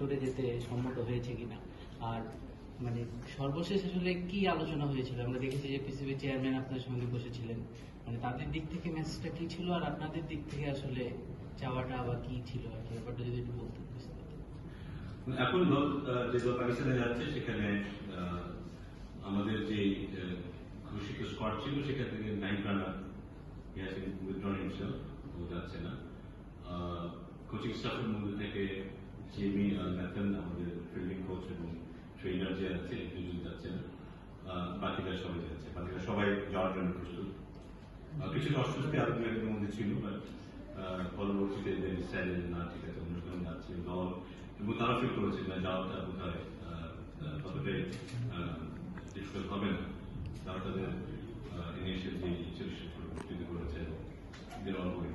ট্যুরে যেতে সম্মত হয়েছে কিনা। আর মানে সর্বশেষ আসলে কি আলোচনা হয়েছিল? আমরা দেখেছি যে পিসিবি চেয়ারম্যান আপনার সঙ্গে বসেছিলেন। মানে তাদের দিক থেকে মেসেজটা কি ছিল আর আপনাদের দিক থেকে আসলে চাওয়াটা বা কি ছিল? আর কি ব্যাপারটা যদি একটু বিস্তারিত। এখন যে দল পাকিস্তানে যাচ্ছে, সেখানে আমাদের যে ঘোষিত স্কোয়াড ছিল, সেখান থেকে নাইন রানার উইথড্রন হিমসেলফ যাচ্ছে না। কোচিং স্টাফের মধ্যে থেকে জেমি আর ন্যাথন আমাদের ফিল্ডিং কোচ এবং ট্রেনার যে আছে এই দুজন যাচ্ছে না। বাকিরা সবাই যাচ্ছে। বাকিরা সবাই যাওয়ার জন্য প্রস্তুত। আহ, কিছুটা অস্বস্তি আতঙ্কের মধ্যে ছিল বাট পরবর্তীতে যে ডিসাইডেড না ঠিক আছে অনুষ্ঠান যাচ্ছে দল এবং তারা ফিল করেছে না যাওয়াটা বোধহয় ততটাই ডিফিকাল্ট হবে না। তারা তাদের ইনিশিয়াল যে সেটা প্রস্তুতি করেছে দের অল গোয়িং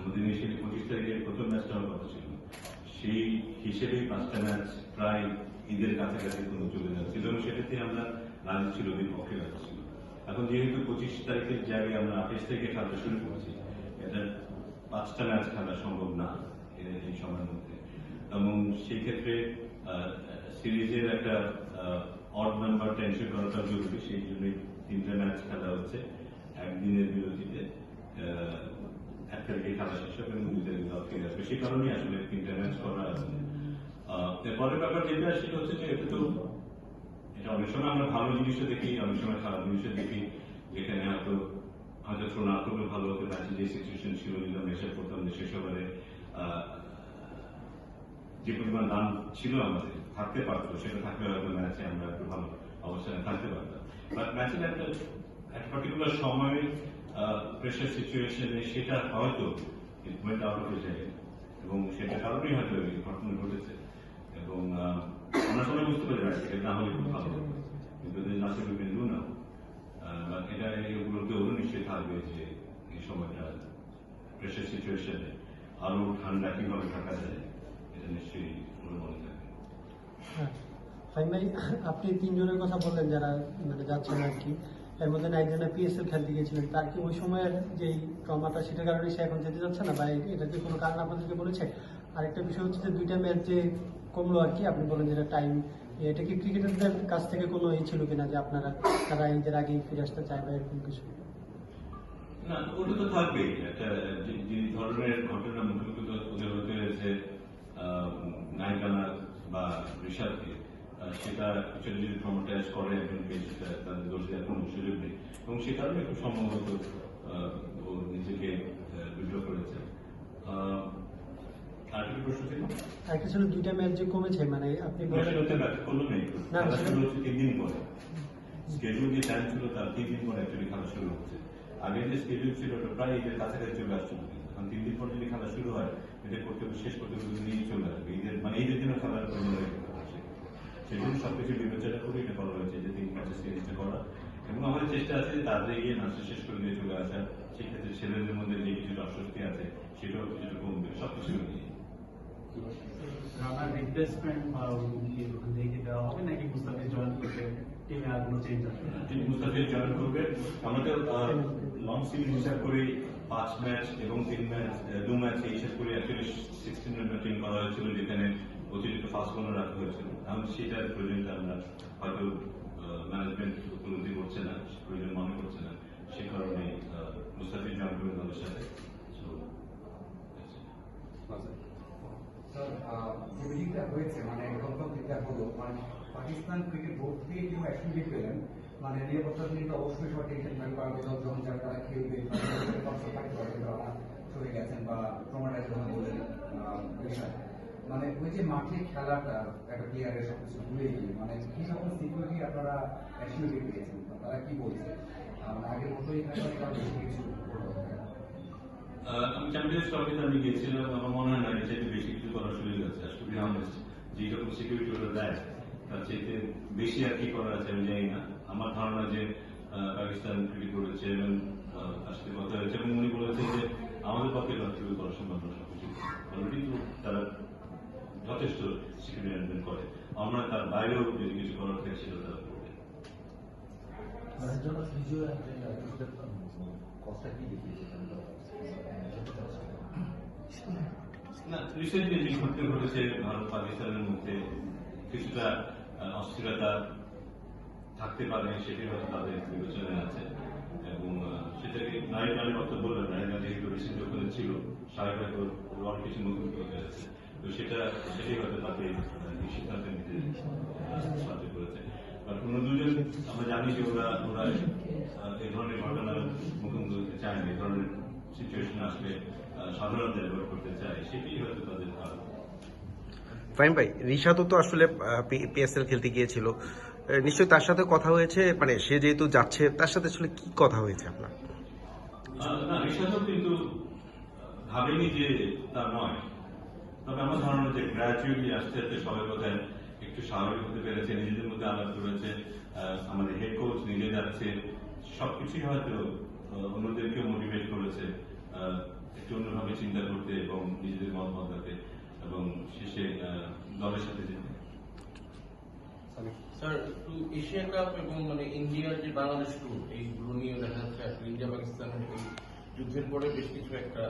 আমাদের ইনিশিয়ালি পঁচিশ তারিখে প্রথম ম্যাচটা হওয়ার কথা ছিল। সেই হিসেবে পাঁচটা ম্যাচ প্রায় ঈদের কাছাকাছি কোনো চলে যাচ্ছিল এবং সেটাতে আমরা রাজি ছিল ওদের পক্ষে রাজি ছিল। এখন যেহেতু পঁচিশ তারিখের জায়গায় আমরা আঠাশ থেকে খেলা শুরু করছি, এটা পাঁচটা ম্যাচ খেলা সম্ভব না এই সময়ের মধ্যে। এবং সেই ক্ষেত্রে সিরিজের একটা অড নাম্বারটা এনশিওর করাটা জরুরি, সেই জন্যই তিনটা ম্যাচ খেলা হচ্ছে। একদিনের বিরতিতে এক তারিখে খেলা শেষ হবে এবং দুই তারিখে আসলে তিনটা ম্যাচ করা আছে আহ, ব্যাপার যেটা সেটা হচ্ছে যে এটা তো এটা অনেক সময় আমরা ভালো জিনিসও দেখি অনেক সময় খারাপ জিনিসও দেখি যেখানে হয়তো হয়তো থ্রোন আক্রমণ ভালো হতে ম্যাচে যে সিচুয়েশন ছিল যদি আমরা এসে করতাম যে যে পরিমাণ দাম ছিল আমাদের থাকতে পারতো সেটা থাকলে হয়তো ম্যাচে আমরা একটু ভালো অবস্থানে থাকতে পারতাম। বাট ম্যাচের একটা একটা পার্টিকুলার সময়ে প্রেশার সিচুয়েশনে সেটা হয়তো ওয়েন্ট আউট হয়ে যায় এবং সেটা কারণেই হয়তো এই ঘটনা ঘটেছে এবং আমরা সবাই বুঝতে পারি না এটা না হলে খুব ভালো। কিন্তু নাসিব বিন্দু না এটা এগুলোতে ওরও নিশ্চয়ই থাকবে যে এই সময়টা প্রেশার সিচুয়েশনে আরও ঠান্ডা কীভাবে থাকা যায়, এটা নিশ্চয়ই ওর মনে থাকে হ্যাঁ। ফাহিম ভাই আপনি তিনজনের কথা বললেন, যারা মানে যাচ্ছেন আর কি এর মধ্যে না একজনে পিএসএল খেলতে গিয়েছিলেন তার কি ওই সময়ের যেই ট্রমাটা সেটার কারণে সে এখন যেতে যাচ্ছে না? বা এটা কি কোনো কারণ আপনাদেরকে বলেছে? আরেকটা বিষয় হচ্ছে যে দুইটা ম্যাচ যে কমলো আর কি, আপনি বলেন যেটা টাইম এটা কি ক্রিকেটারদের কাছ থেকে কোনো ই ছিল কিনা যে আপনারা, তারা ঈদের আগেই ফিরে আসতে চায় বা এরকম কিছু? না, ওটা তো থাকবেই। একটা যে ধরনের ঘটনা মুখোমুখি হতে হয়েছে নায়িকানা বা ঋষাদকে সেটা সেটা যদি ট্রমাটাইজ করে একজনকে সেটা তাদের দোষ দেওয়ার কোনো সুযোগ নেই। এবং সে কারণে খুব সম্ভবত ও নিজেকে বিদ্রোহ করেছে। আহ, আর কি প্রশ্ন ছিল? দুইটা ম্যাচ যে কমেছে মানে আপনি না, তিন দিন পরে। স্কেডিউল যে টাইম ছিল তার তিন দিন পরে অ্যাকচুয়ালি খেলা শুরু হচ্ছে। আগে যে স্কেডিউল ছিল ওটা প্রায় ঈদের কাছাকাছি চলে আসছিল এখন তিন দিন পরে যদি খেলা শুরু হয় এটা করতে শেষ করতে করতে নিয়ে চলে আসবে। ঈদের মানে ঈদের দিনও খেলার প্রয়োজন হয়ে যেতে পারে সেই জন্য সবকিছু বিবেচনা করে এটা করা হয়েছে যে তিন ম্যাচের সিরিজটা করা। এবং আমাদের চেষ্টা আছে যে তাদের গিয়ে ম্যাচটা শেষ করে দিয়ে চলে আসা। সেক্ষেত্রে ছেলেদের মধ্যে যে কিছুটা অস্বস্তি আছে সেটাও কিছুটা কমবে সবকিছু নিয়ে রানার রিপ্লেসমেন্ট বা ওখান থেকে দেওয়া হবে নাকি মুস্তাফিজ জয়েন করবে? টিমে আর কোনো চেঞ্জ আসবে তিনি মুস্তাফিজ জয়েন করবে। আমাদের লং সিরিজ হিসাব করে পাঁচ ম্যাচ এবং তিন ম্যাচ দু ম্যাচ হিসাব করে অ্যাকচুয়ালি সিক্সটিন রানের টিম করা হয়েছিল যেখানে অতিরিক্ত ফাস্ট বলার রাখা হয়েছিল। এখন সেটার প্রয়োজনটা আমরা হয়তো ম্যানেজমেন্ট উপলব্ধি করছে না প্রয়োজন মনে করছে না। সে কারণে মুস্তাফিজ দলের সাথে মিটিংটা হয়েছে মানে মানে পাকিস্তান ক্রিকেট বোর্ড থেকে কেউ পেলেন মানে নিরাপত্তা অবশ্যই সব টেনশন থাকবে যখন যারা তারা খেলবে চলে গেছেন বা ট্রমাটাইজ আহ, বিষয়। মানে ওই যে মাঠে খেলাটা একটা প্লেয়ারের সবকিছু ভুলে গিয়ে মানে কি রকম সিকিউরিটি আপনারা অ্যাসিউরিটি পেয়েছেন? তারা কি বলছে? মানে মতোই খেলাটা বেশি কিছু আমি চ্যাম্পিয়ন্স ট্রফিতে আমি আমার মনে হয় না বেশি কিছু করার সুযোগ আছে। বি অনেস্ট রকম সিকিউরিটি ওরা দেয়, তার চাইতে বেশি আর কি করা আছে আমি জানি না। আমার ধারণা যে পাকিস্তান ক্রিকেট করেছে আসতে কথা হয়েছে এবং উনি বলেছে যে, আমাদের পক্ষে লক্ষ্য করা সম্ভব না সবকিছু। অলরেডি যথেষ্ট সিকিউরিটি ম্যানেজমেন্ট করে। আমরা তার বাইরেও যদি কিছু করার থাকে সেটা তারা করবে। না রিসেন্টলি যে ঘটনা ঘটেছে ভারত পাকিস্তানের মধ্যে কিছুটা অস্থিরতা থাকতে পারে সেটি হয়তো তাদের বিবেচনায় আছে। এবং সেটাকে নারী গানের কথা বললেন নারী যেহেতু রিসেন্ট ছিল অনেক কিছু নতুন করতে আছে তো সেটা সেটাই হয়তো তাকে সিদ্ধান্ত নিতে সাহায্য করেছে। অন্য দুজন আমরা জানি যে ওরা ওরা এই ধরনের ঘটনার মুখোমুখি হতে চায় না এই ধরনের সিচুয়েশন আসলে আহ, সাধারণত অ্যাভয়েড করতে চায় সেটাই হয়তো তাদের ভালো ফাইন ভাই রিশাদও তো আসলে পিএসএল খেলতে গিয়েছিল। নিশ্চয়ই তার সাথে কথা হয়েছে মানে সে যেহেতু যাচ্ছে তার সাথে আসলে কি কথা হয়েছে আপনার? না ঋষাদও কিন্তু ভাবেনি যে তা নয়। তবে আমার ধারণা যে গ্র্যাজুয়ালি আস্তে আস্তে সবাই বোধহয় একটু স্বাভাবিক হতে পেরেছে নিজেদের মধ্যে আলাপ করেছে আমাদের হেড কোচ নিজে যাচ্ছে সবকিছুই হয়তো অন্যদেরকেও মোটিভেট করেছে একটু অন্যভাবে চিন্তা করতে এবং নিজেদের মত বদলাতে এবং শেষে দলের সাথে যেতে। স্যার একটু এশিয়া কাপ এবং মানে ইন্ডিয়ার যে বাংলাদেশ ট্যুর এইগুলো নিয়ে দেখা যাচ্ছে ইন্ডিয়া পাকিস্তানের যুদ্ধের পরে বেশ কিছু একটা